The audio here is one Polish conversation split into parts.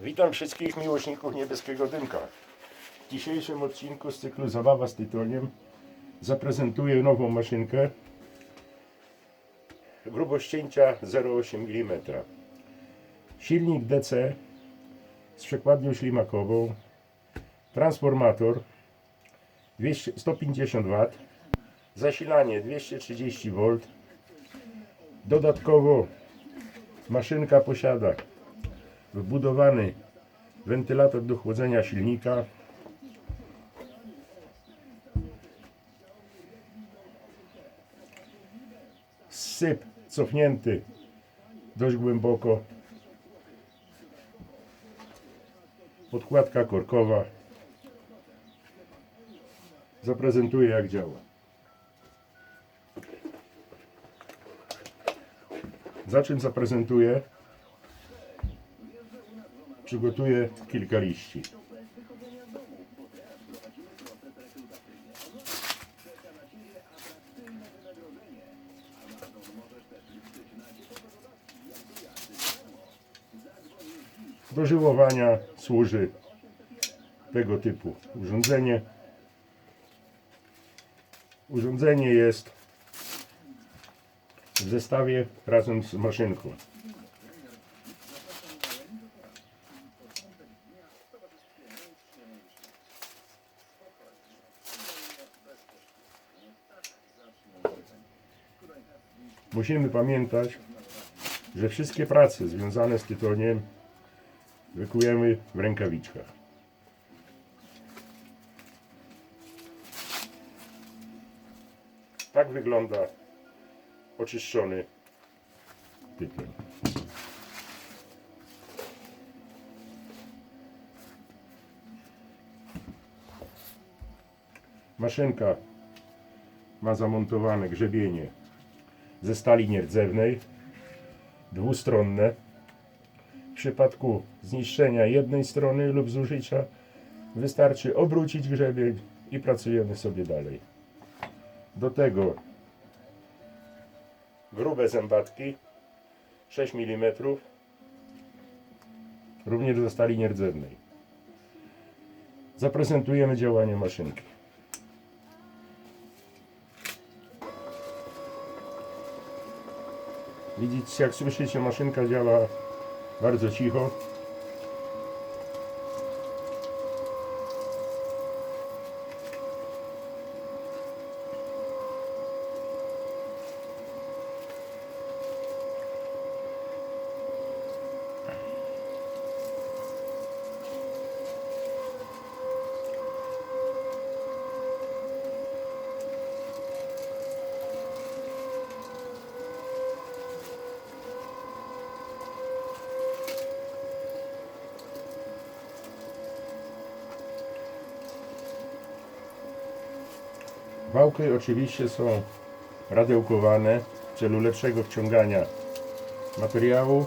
Witam wszystkich miłośników niebieskiego dymka. W dzisiejszym odcinku z cyklu Zabawa z tytoniem zaprezentuję nową maszynkę grubość cięcia 0,8 mm. Silnik DC z przekładnią ślimakową, transformator 200, 150 W, zasilanie 230 V. Dodatkowo maszynka posiada wbudowany wentylator do chłodzenia silnika. Syp cofnięty dość głęboko. Podkładka korkowa. Zaprezentuję jak działa. Za czym zaprezentuję? Przygotuję kilka liści. Do żyłowania służy tego typu urządzenie. Urządzenie jest w zestawie razem z maszynką. Musimy pamiętać, że wszystkie prace związane z tytoniem wykonujemy w rękawiczkach. Tak wygląda oczyszczony tytoń. Maszynka ma zamontowane grzebienie ze stali nierdzewnej, dwustronne. W przypadku zniszczenia jednej strony lub zużycia wystarczy obrócić grzebień i pracujemy sobie dalej. Do tego grube zębatki 6 mm również ze stali nierdzewnej. Zaprezentujemy działanie maszynki. Widzicie, jak słyszycie, maszynka działa bardzo cicho. Wałki oczywiście są radełkowane w celu lepszego wciągania materiału.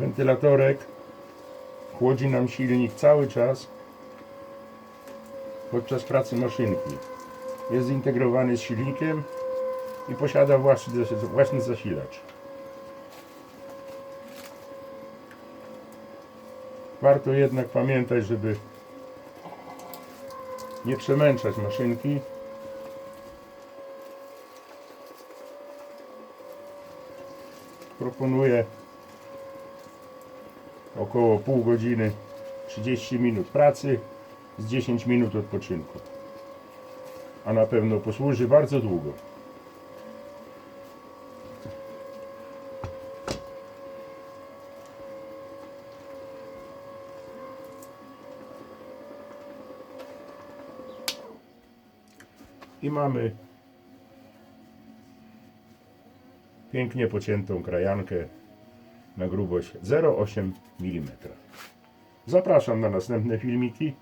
Wentylatorek chłodzi nam silnik cały czas podczas pracy maszynki. Jest zintegrowany z silnikiem i posiada własny, własny zasilacz. Warto jednak pamiętać, żeby nie przemęczać maszynki. Proponuję około pół godziny 30 minut pracy z 10 minut odpoczynku. A na pewno posłuży bardzo długo. I mamy pięknie pociętą krajankę na grubość 0,8 mm. Zapraszam na następne filmiki.